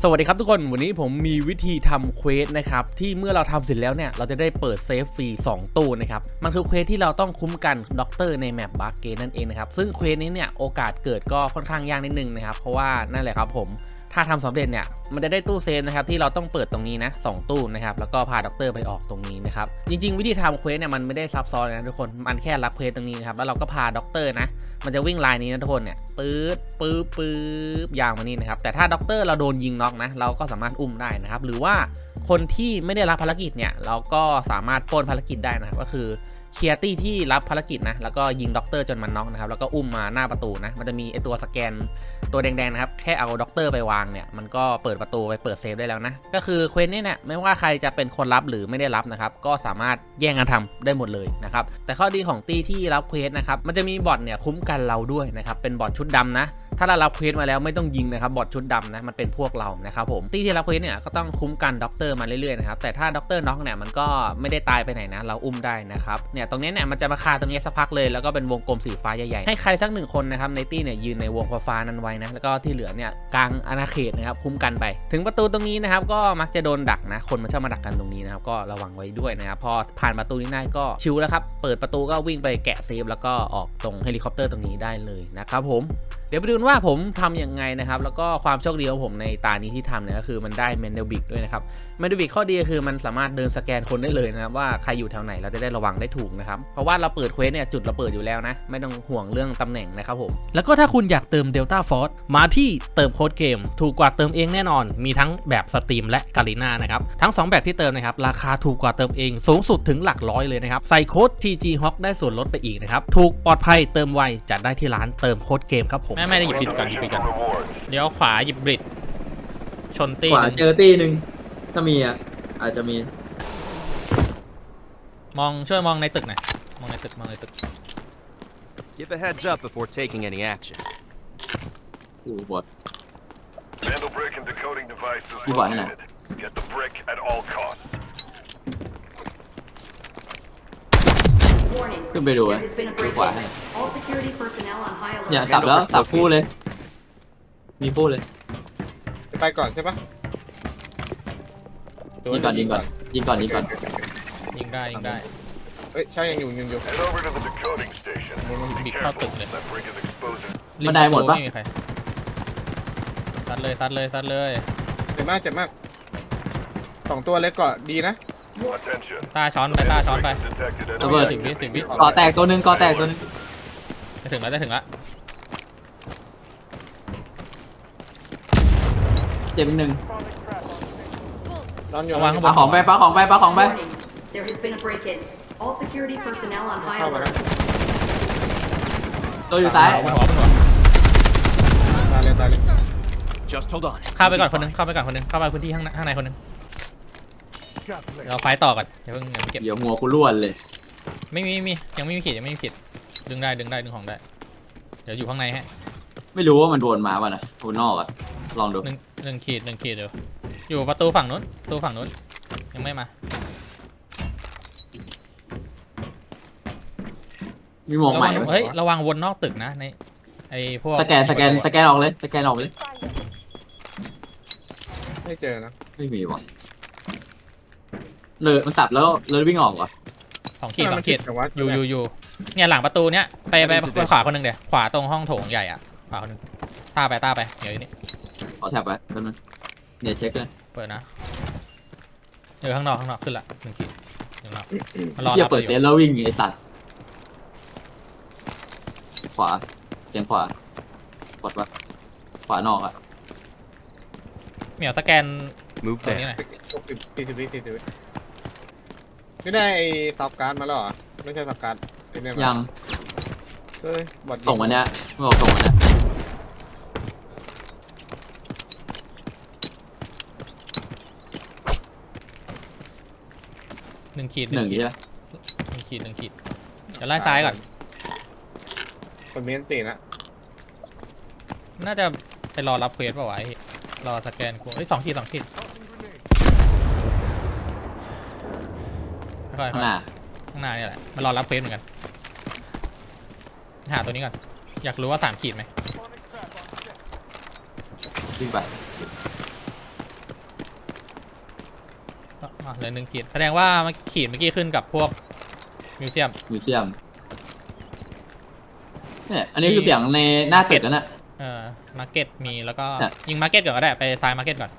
สวัสดีครับทุกคน วันนี้ผมมีวิธีทำเควสนะครับ ที่เมื่อเราทำเสร็จแล้วเนี่ย เราจะได้เปิดเซฟฟรี2ตู้นะครับ มันคือเควสที่เราต้องคุ้มกันด็อกเตอร์ในแมปบาร์เกนนั่นเองนะครับ ซึ่งเควสนี้เนี่ย โอกาสเกิดก็ค่อนข้างยากนิดนึงนะครับ เพราะว่านั่นแหละครับผม ถ้าทำสำเร็จเนี่ยมันจะได้ตู้เซฟนะครับที่เราต้องเปิดตรงนี้นะสองตู้นะครับแล้วก็พาด็อกเตอร์ไปออกตรงนี้นะครับจริง ๆ วิธีทำเควสเนี่ยมันไม่ได้ซับซ้อนนะทุกคนมันแค่รับเควสตรงนี้นะครับแล้วเราก็พาด็อกเตอร์นะมันจะวิ่งลายนี้นะทุกคนเนี่ยปื๊ดปื๊บปื๊บยาวมานี่นะครับแต่ถ้าด็อกเตอร์เราโดนยิงน็อกนะเราก็สามารถอุ้มได้นะครับหรือว่าคนที่ไม่ได้รับภารกิจเนี่ยเราก็สามารถป้นภารกิจได้นะครับก็คือ เคลียร์ตี้ที่รับภารกิจนะแล้วก็ยิงด็อกเตอร์จนมันน็อกนะครับแล้วก็อุ้มมาหน้าประตูนะมันจะมีไอตัวสแกนตัวแดงๆนะครับแค่เอาด็อกเตอร์ไปวางเนี่ยมันก็เปิดประตูไปเปิดเซฟได้แล้วนะก็คือเควสนี้เนี่ยไม่ว่าใครจะเป็นคนรับหรือไม่ได้รับนะครับก็สามารถแย่งกันทำได้หมดเลยนะครับแต่ข้อดีของตี้ที่รับเควสนะครับมันจะมีบอทเนี่ยคุ้มกันเราด้วยนะครับเป็นบอทชุดดำนะ ถ้าเรารับเควสมาแล้วไม่ต้องยิงนะครับบอทชุดดำนะมันเป็นพวกเรานะครับผมตี้ที่รับเควสเนี่ยก็ต้องคุ้มกันด็อกเตอร์มาเรื่อยๆนะครับแต่ถ้าด็อกเตอร์น็อกเนี่ยมันก็ไม่ได้ตายไปไหนนะ เราอุ้มได้นะครับเนี่ยตรงนี้เนี่ยมันจะมาคาตรงนี้สักพักเลยแล้วก็เป็นวงกลมสีฟ้าใหญ่ๆให้ใครสักหนึ่งคนนะครับในตี้เนี่ยยืนในวงฟ้านั้นไว้นะแล้วก็ที่เหลือเนี่ยกลางอาณาเขตนะครับคุ้มกันไป ถึงประตูตรงนี้นะครับก็มักจะโดนดักนะคนมันชอบมาดักกันตรงนี้นะครับก็ระวังไว้ด้วยนะครับพอผ่านประตูนี้ได้ก็ชิวแล้วครับเปิดประตูก็วิ่งไปแกะเซฟแล้วก็ออกตรงเฮลิคอปเตอร์ตรงนี้ได้เลยนะครับผมเดี๋ยวไปดูกันว่าผมทำยังไงนะครับ แล้วก็ความโชคดีของผมในตานี้ที่ทำเนี่ยก็คือมันได้เมนเดลบิกด้วยนะครับเมนเดลบิกข้อดีก็คือมันสามารถเดินสแกนคนได้เลยนะครับว่าใครอยู่แถวไหนเราจะได้ระวังได้ถูกนะครับ เพราะว่าเราเปิดเควสเนี่ยจุดเราเปิดอยู่แล้วนะ ไม่ต้องห่วงเรื่องตำแหน่งนะครับผม แล้วก็ถ้าคุณอยากเติม Delta Force มาที่เติมโค้ดเกม ถูกกว่าเติมเองแน่นอน มีทั้งแบบสตรีมและกาลิน่านะครับทั้ง 2 แบบที่เติมนะครับราคาถูกกว่าเติมเองสูงสุดถึงหลักร้อยเลยนะครับใส่โค้ด TG Hawk ได้ส่วนลดไปอีกนะครับถูกปลอดภัยเติมไวจัดได้ที่ร้านเติมโค้ดเกมครับผมไม่ไม่ได้หยิบบิดก่อนหยิบบิดก่อนเดี๋ยวขวาหยิบบริดชนตีขวาเจอตีหนึ่งถ้ามีอะอาจจะมีมองช่วยมองในตึกหน่อยมองในตึกมองในตึก Give a heads up before taking any action. กูบอด Vandal brick and decoding devices You want it now. located. Get the brick at all costs. ขึ้นไปดูอะ There has been a ดู break ขวาให้ in. All security personnel on high เนี่ย alert. สับแล้วสับคู่เลย มีคู่เลยไปก่อนใช่ปะยิงก่อนยิงก่อนยิงก่อนยิงก่อนยิงได้ยิงได้เอ้ยใช่ยังอยู่ยังอยู่ Head over to the decoding station. Be Big careful. cut it. That brick is exposing. บันไดหมดปะไม่มีใครซัดเลยซัดเลยซัดเลยเจ็บมากเจ็บมากสองตัวเล็กก่อนดีนะ Attention. ตาช้อนไปตาช้อนไป Detected ระเบิด สิบวิสิบวิก่อแตกตัวหนึ่งก่อแตกตัวหนึงจะถึงแล้วจะถึงแล้วเจ็บอีกหนึ่งนอนอยู่ระวังข้างบปาน ของไปปาของไปปาของไป Warning. There has been a break-in. All security personnel on high เข้ามา alert. ตัวอยู่ซ้ายบนหัวบนหัวตายเลยตายเลย Just hold on. เข้าไปก่อนคนหนึงเข้าไปก่อนคนหนึงเข้าไปพื้นที่ข้างในข้างในคนหนึง เดี๋ยวเราไฟต์ต่อก่อนอย่าเพิ่งอย่าเพิ่งเก็บเดี๋ยวหัวกูล้วนเลย ไม่มีไม่มียังไม่มีขีดยังไม่มีขีดดึงได้ดึงได้ดึงของได้ เดี๋ยวอยู่ข้างในฮะไม่รู้ว่ามันโดนมาป่ะนะโดนนอกอะลองดูหนึ่งหนึ่งขีดหนึ่งขีดเดี๋ยวอยู่ประตูฝั่งนู้นประตูฝั่งนู้นยังไม่มา มีหมวกใหม่ระวังไหมเฮ้ยระวังวนนอกตึกนะในไอพวกสแกนสแกนสแกนออกเลยสแกนออกเลยไม่เจอนะไม่มีว่ะ เลยมันสับแล้วเลยวิ่งออกว่ะสองขีดสองขีดแต่ว่าอยู่อยู่อยู่เนี่ยหลังประตูเนี้ยไปไปไปขวาคนหนึ่งเดี๋ยวขวาตรงห้องโถงใหญ่อะขวาคนหนึ่งต้าไปต้าไปเดี๋ยวอยู่นี่ขอแท็บไปแป๊บนึงเนี่ยเช็คเลยเปิดนะเออข้างนอกข้างนอกขึ้นละหนึ่งขีดหนึ่งรอบมารอเฮียรับเปิดอเซยู่นแล้ววิ่งไอสัตว์ขวาเสียงขวากดปะขวานอกอะเหมียวสแกน Move ตรงนี้ห there. น่อยหกสิบสี่สิบวิสี่สิบวิ ไม่ได้ไอ้ซับการ์ดมาแล้วเหรอไม่ใช่ซับการ์ดไอ้เนี่ยยังเฮ้ยบอดยิส่งวันเนี้ยไม่บอกส่งวันเนี้ยหนึ่งขีดหนึ่งขีดใช่ไหมหนึ่งขีดหนึ่งขีดเดี๋ยวไล่ซ้ายก่อน คนมีอันตีนะน่าจะไปรอรับเควสป่าวะไอ้รอสแกนกูเฮ้ยสองขีดสองขีด ค่อยๆข้างหน้าข้างหน้านี่แหละมารอรับเควสเหมือนกัน หาตัวนี้ก่อน อยากรู้ว่าสามขีดไหมวิ่งไปอะเหลือหนึ่งขีด แสดงว่ามันขีดเมื่อกี้ขึ้นกับพวกมิวเซียม มิวเซียมเนี่ยอันนี้คือเสียงในหน้าตึกแล้วน่ะ เออมาร์เก็ตมีแล้วก็ใช่ยิงมาร์เก็ตก่อนก็ได้ไปซ้ายมาร์เก็ตก่อน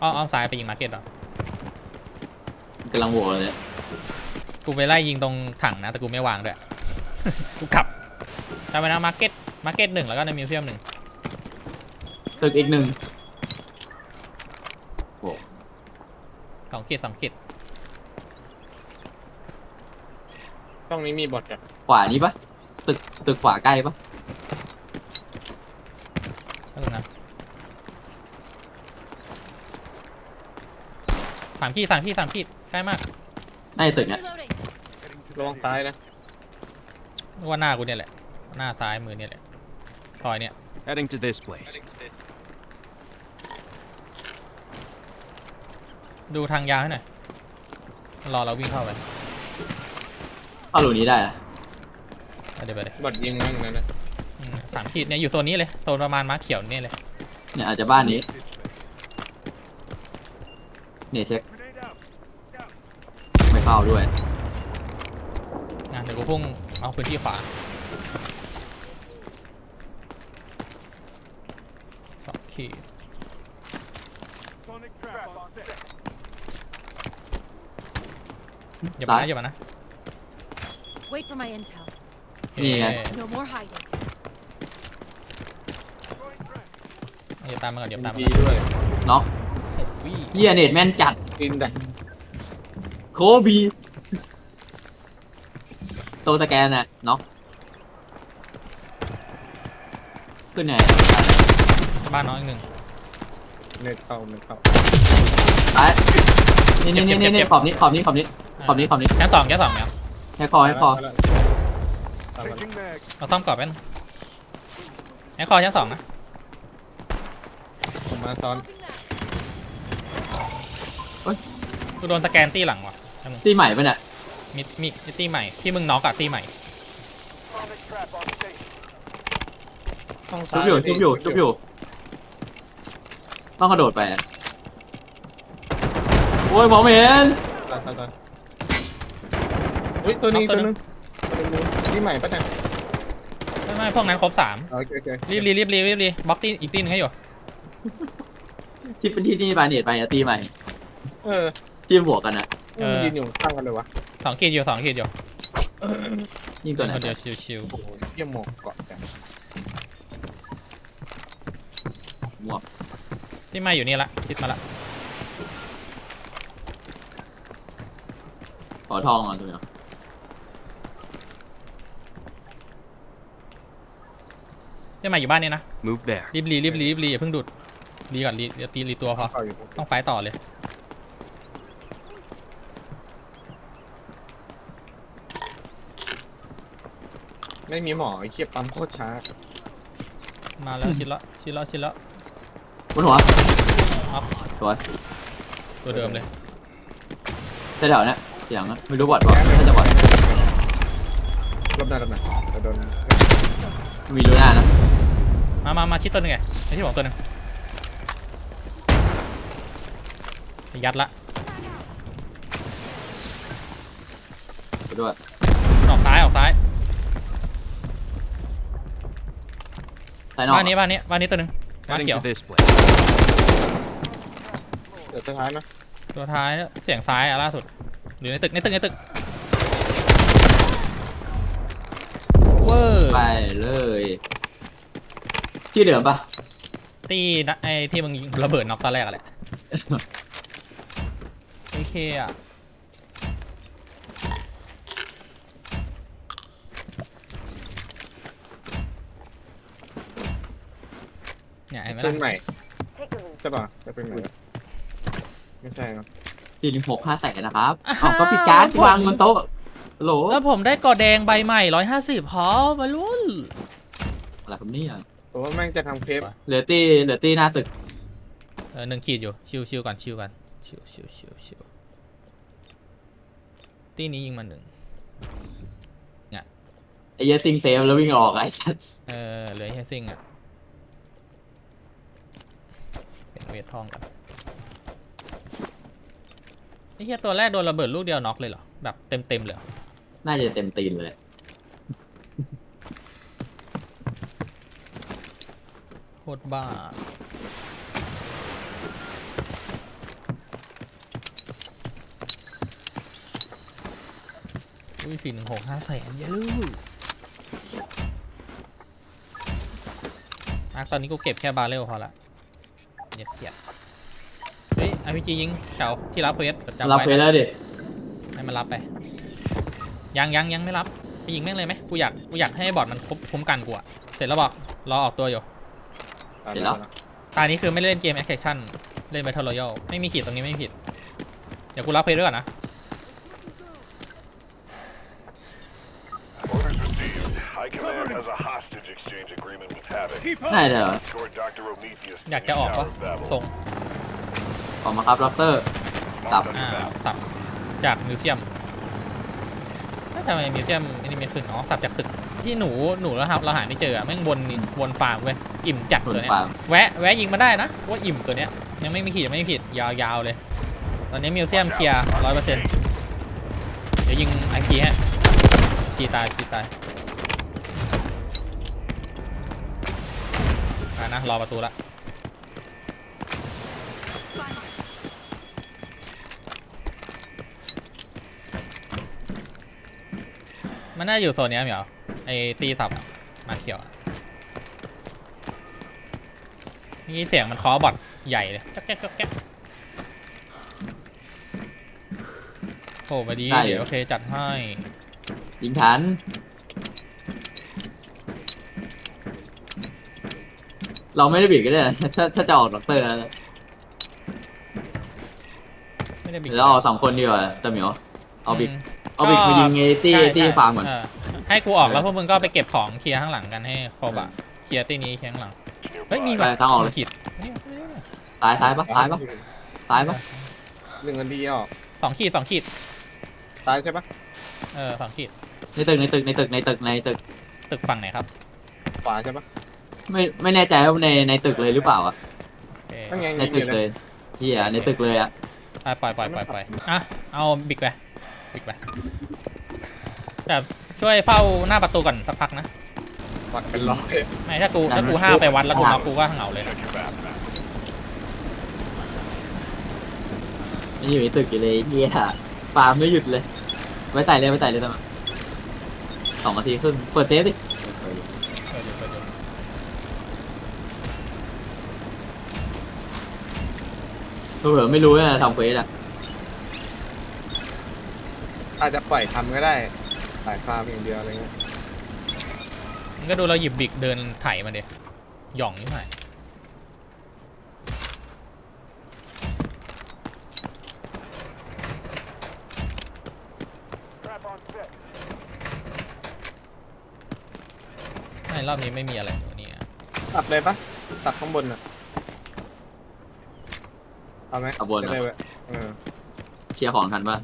อ้อมอ้อมซ้ายไปยิงมาร์เก็ตก่อนกำลังโหวเลย กูไปไล่ยิงตรงถังนะ แต่กูไม่วางด้วย กูขับจำไว้นะมาร์เก็ต มาร์เก็ตหนึ่งแล้วก็ในมิวเซียมหนึ่งตึกอีกหนึ่งโอ้สองขีดสองขีดช่องนี้มีบอทกับขวานี้ปะตึกตึกขวาใกล้ปะก็นะสามขีดสามขีดสามขีดใกล้มาก ใน่าจะตึกเนี่ยระวังซ้ายนะว่าหน้ากูเนี่ยแหละ หน้าซ้ายมือเนี่ยแหละซอยเนี่ย Heading to this place. ดูทางยาวให้หน่อยรอเราวิ่งเข้าไปเข้ารูนี้ได้อะไปเดี๋ยวไปเลยบอทยิงมั่งนั่นนะอืมสามขีดเนี่ยอยู่โซนนี้เลยโซนประมาณม้าเขียวนี่เลยเนี่ยอาจจะบ้านนี้ เนี่ยเช็คไม่ เข้าด้วยนะเดี๋ยวกูพุ่งเอาพื้นที่ขวาสองขีดอย่ามานะอย่ามานะ Wait for my intel. นี่ไงเอ๊ะ No more hiding. เดี๋ยวตามมาก่อนเดี๋ยวตามมาดีก่อนด้วยน็อกโอ้ยเฮียเน็ตแม่นจัด กินดัก โคบีตัวสแกนน่ะน็อกขึ้นไงบ้านน้องอีกหนึ่งเน็ตเข้าเน็ตเข้าไปนี่นี่นี่นี่นี่ขอบนี้ขอบนี้ขอบนี้ขอบนี้ขอบนี้แค่สองแค่สองเนี่ยให้คอให้คอแล้วตามมาแล้ว Changing mags. เราซ่อมกรอบแป๊บนึงแอคคอร์ชั้นสองนะผมมาซ้อนกูโดนสแกนตี้หลังว่ะ แป๊บนึงที่ใหม่ปะเนี่ยมีมีมีตี้ใหม่ที่มึงน็อกอะตี้ใหม่ ต้องชุซ้าบยอยู่ชุบอยู่ชุบอยู่ ต้องกระโดดไปอะโอ้ยมองไม่เห็นตายตายตายอุ้ยตัวนี้ตัวนึงตัวนึงที่ใหม่ปะเนี่ยไม่ไม่พวกนั้นครบสามโอเคโอเครีบรีบรีบรีบรีบรีบล็อกตี้อีกตี้หนึงให้อยู่ชิปเป็นที่นี่ไปเน็ตไปอะตีใหม่เออ จิ้มบวกกันอะ มันยืนอยู่ข้างกันเลยวะสองขีดอยู่สองขีดอยู่ยิ่งตัวไหนคนเดียวชิวโอ้โหเยี่ยมหมอกเกาะจังหมวกๆตี้ใหม่อยู่นี่ละชิดมาละขอทองอะตัวเนี้ยตี้ใหม่อยู่บ้านนี่นะ Move there. รีบรีรีบรีรีบรีอย่าเพิ่งดูดรีก่อนรีเดี๋ยวตีรีตัวพอเข้าอยู่ต้องไฟต์ต่อเลย ไม่มีหมอไอ้เคียปั๊มโคตรช้ามาแล้วชิดละชิดละชิดละบนหัวอัพสวยตัวเดิมเลยแถวๆเนี้ยเสียงอะไม่รู้บอดบอกน่าจะบอดรอบหน้ารอบหน้าจะโดนมีรู้หน้านะมามามาชิดตัวหนึงไงไอที่บอกตัวหนึงยัดละไปด้วยออกซ้ายออกซ้าย สายนอกบ้านนี้บ้านนี้บ้านนี้ตัวหนึงบ้าน Heading เขียว to this place. เดี๋ยวสุดท้ายนะตัวท้ายเสียงซ้ายอะล่าสุดอยู่ในตึกในตึกในตึกเวอร์ไปเลย ที่เดิมปะตีนะไอที่มึงยิงระเบิดน็อกตอนแรกอะแหละ โอเคอะ เนี่ยเห็นไหมเป็นใหล่ะม่ใช่ป่ะจะเป็นใหม่ไม่ใช่ครับสี่หนึ่งหกห้าแสนนะครับอ๋อก็ปิดการ์ดวางบนโต๊ะโหลแล้วผมได้กอแดงใบใหม่ร้อยห้าสิบพอมาลุ้นอะไรครับเนี่ยตัวว่าแม่งจะทำเคปเหลือตีเหลือตีหน้าตึกเออหนึ่งขีดอยู่ ชิวชิวก่อนชิวก่อนชิวชิวชิวชิวตีนี้ยิงมาหนึ่งไอ้เหี้ยซิงเซฟแล้ววิ่งออกไอ้สัสเออเหลือแค่ซิ่งอะ เป็นเวททองกันไอ้เหี้ยตัวแรกโดนระเบิดลูกเดียวน็อกเลยเหรอ แบบเต็มเต็มๆเลยเหรอน่าจะเต็มตีนเลย โคตรบ้า อุ้ยสี่หนึ่งหกห้าแสนเยอะลูกอะตอนนี้กูเก็บแค่บาร์เรลพอละ เย็ดเกียดเฮ้ยไอพีจียิงเฉาที่รับเควสจำรับไว้เพลนะแล้วดิให้มันรับไป ยังยังยังไม่รับไปยิงแม่งเลยไหมกูอยากกูอยากให้บอร์ดมันครบคุ้มกันกูอะเสร็จแล้วบอกรอออกตัวอยู่ตามเห็นแล้วตอนนี้คือไม่เล่นเกมแอคชั่นเล่น Battle Royale ไม่มีขีดตรงนี้ไม่มีขีดเดี๋ยวกูรับเพลย์ด้วยก่อนนะ High Command has a hostage exchange agreement with Havoc. ได้เลยเหรอ Escort Dr. Prometheus อยากจะออกปะ Tower of Babel. ส่งออกมาครับด็อกเตอร์สับ Marked on อ่า your map. สับจากมิวเซียมแล้วทำไมมิวเซียมอันนี้ไม่ขึ้นอ๋อสับจากตึกที่หนูหนูแล้วครับเราหาไม่เจออะแม่งวนวนฟาร์มเว้ยอิ่มจัดตัวเนี้ยวนฟาร์ม แวะแวะยิงมาได้นะว่าอิ่มตัวเนี้ยยังไม่มีขีดยังไม่มีขีดยาวๆเลย ตอนนี้มิวเซียมเคลียร์ร้อยเปอร์เซ็นต์เดี๋ยวยิงไอพีฮะจีตายจีตาย อ่านะรอประตูละมันน่าอยู่โซนเนี้ยเหมียวไอตีสับอะมาเขียวอะนี่เสียงมันเคอบอทใหญ่เลยจ๊อกแจ๊กจ๊อกแจ๊กโผล่มาดีได้อยู่เดี๋ยวโอเคจัดให้ยิงทัน เราไม่ได้บิดก็ได้นะถ้าถ้าจะออกด็อกเตอร์แล้วไม่ได้บิดเดี๋ยวเราเอาสองคนดีกว่าแต่เหมียวเอาบิด มเอาบิดมายิงไอ้ตี้ใช่ตี้ใช่ฟาร์มก่อน เออให้กูออกแล้วพวกมึงก็ไปเก็บของเคลียร์ข้างหลังกันให้ครบอะเคลียร์ตีนี้เคลียร์ข้างหลังเฮ้ยมีไปแบบทางออกเลยขีดซ้ายซ้ายปะซ้ายปะซ้ายปะหนึ่งนาทีออกสองขีดสองขีดซ้ายใช่ปะเออสองขีดในตึกในตึกในตึกในตึกในตึก ตึกฝั่งไหนครับขวาใช่ปะ ไม่ไม่แน่ใจว่าในในตึกเลยหรือเปล่าอะโอเคตั้งไงในยิงอตึกยู่เลเลยยเฮียในตึกเลยอะไปปล่อยปล่อยปล่อยปล่อยอะเอาบิ๊กไปบิ๊กไปแต่ช่วยเฝ้าหน้าประตูก่อนสักพักนะวัดเป็นร้อยไม่ถ้ากูถ้ากูห้าวไปวัดแล้วกูน็อกกูก็เหงาเลย Check your map. มันอยู่ในตึกอยู่เลยเฮียฟาร์มไม่หยุดเลยไว้ใส่เลยไว้ใส่เลยทำไมสองนาทีครึ่งเปิดเซฟดิ เออเดี๋ยวเดี๋ยวเดี๋ยว เผื่อไม่รู้นะทำเควสอะอาจจะปล่อยทำก็ได้สายฟาร์มอย่างเดียวอะไรเงี้ยมึงก็ดูเราหยิบบิ๊กเดินไถมาเดียหย่องนี่หน่อยไม่รอบนี้ไม่มีอะไรอยู่นี่อะตัดเลยปะตัดข้างบนอะ เอาไหมเอาบนจะอะได้แบบเออเคลียร์ของทันปะ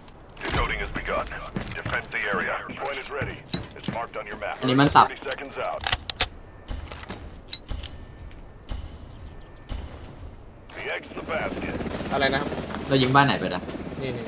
Decoding has begun. Defend the area. Point is ready. It's marked on your map. อันนี้มันสับ 30 seconds out. The egg's the basket. อะไรนะครับ เรายิงบ้านไหนไปนะนี่นี่